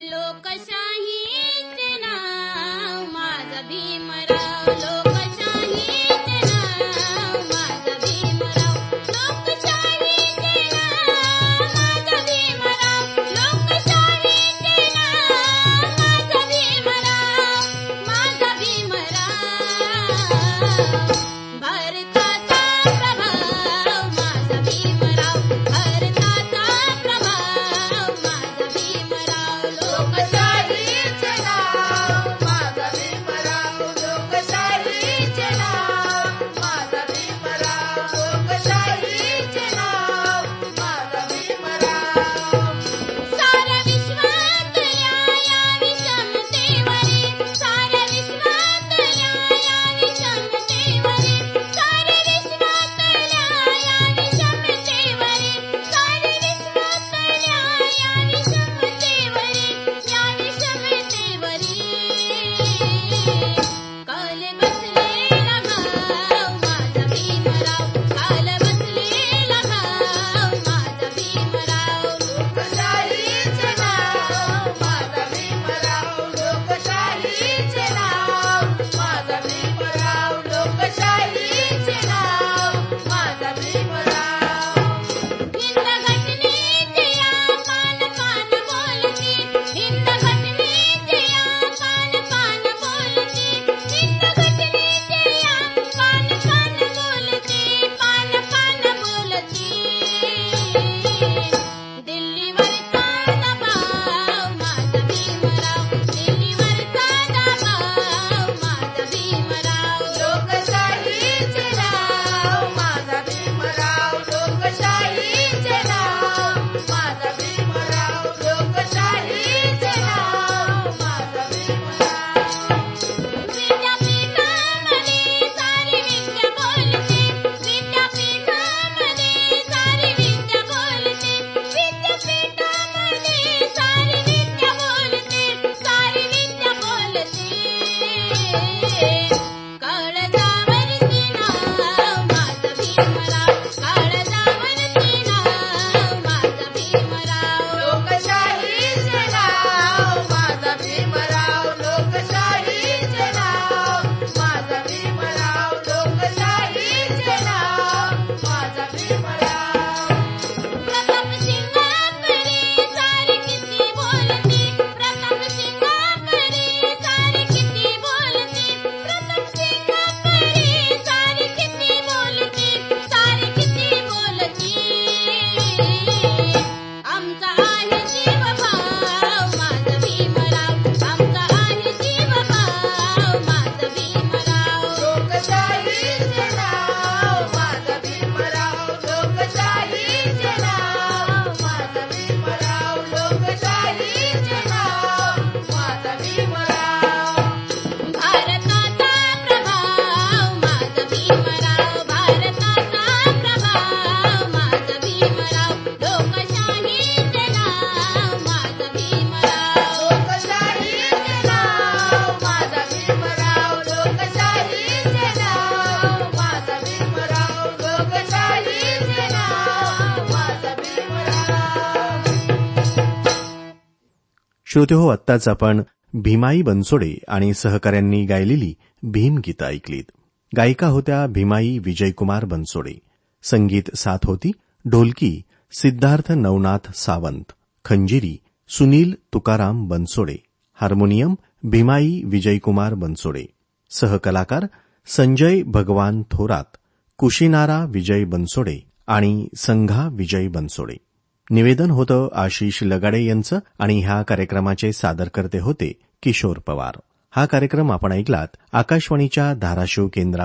लोकशाहीचे नाव माझा भीमराव. श्रोतेहो आत्ताच आपण भीमाई बनसोडे आणि सहकाऱ्यांनी गायलेली भीम गीता ऐकलीत. गायिका होत्या भीमाई विजयकुमार बनसोडे. संगीत साथ होती ढोलकी सिद्धार्थ नवनाथ सावंत खंजिरी सुनील तुकाराम बनसोडे हार्मोनियम भीमाई विजयकुमार बनसोडे सहकलाकार संजय भगवान थोरात कुशीनारा विजय बनसोडे आणि संघा विजय बनसोडे. निवेदन होतं आशिष लगाडे यांचं आणि ह्या कार्यक्रमाचे सादरकर्ते होते किशोर पवार. हा कार्यक्रम आपण ऐकलात आकाशवाणीच्या धाराशिव केंद्रावर.